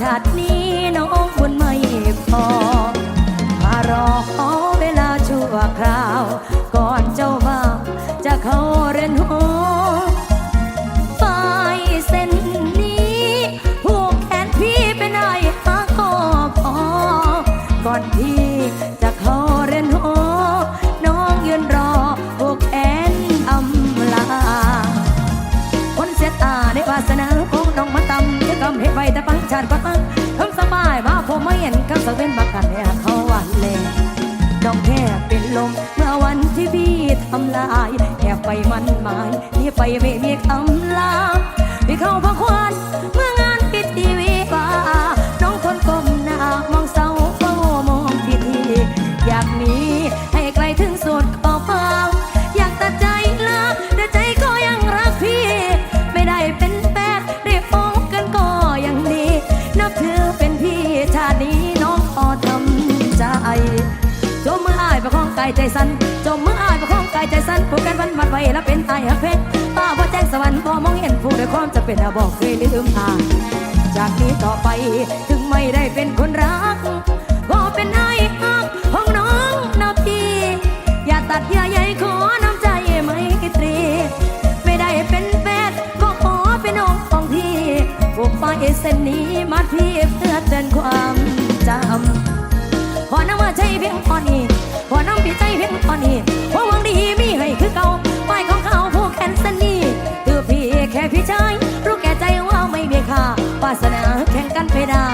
ชาตินี้น้องบุญไม่พอ มารอขอเวลาชั่วคราว ก่อนเจ้าบ่าจะเข้าเรือนหอฝ่ายเส้นนี้ผูกแขนพี่ปไอ้หาก็พอ ก่อนพีจะเข้าเรือนหอน้องยืนรอผูกแขนอำลา คนเสียตาได้วาสนา กำให้ไปแต่ปังชาติปังทำสบายมาผมไม่เห็นกับสักเป็นบักกันเนี่ยเขาวันเลยน้องแค่เป็นลมเมื่อวันที่พี่ทำลายแอบไปมันหมายนี่ไปไม่มีคำลาพี่เข้าพักควันเมื่องานปิดทีวีป่าน้องคนก้มหน้ามองเศร้าเฝ้ามองพิธีอยากหนี กายใจสั่นจมมืออายประคองกายใจสั่นผูกกันวันมัดไว้แล้วเป็นไอฮักเพชรป้าพ่อแจ้งสวรรค์พอมองเห็นผู้ด้วยความจะเป็นอาบอกเคยลืมอาจากนี้ต่อไปถึงไม่ได้เป็นคนรักก็เป็นไอฮักของน้องนะพี่อย่าตัดอย่าใยขอน้ำใจไม่ตรี ไม่ได้เป็นแฟนก็ขอเป็นน้องของพี่ผูกไปเส้นนี้มาที่เพื่อเตือนความจำ พอน้ำว่าใจเพียงพอนี้พอน้ำพี่ใจเพียงพอนี้เพราะหวังดีมีให้คือเก่าป้ายของเขาผู้แคนสนี่คือพี่แค่พี่ชายรู้แก่ใจว่าไม่มีค่าวาสนาแข่งกันไปได้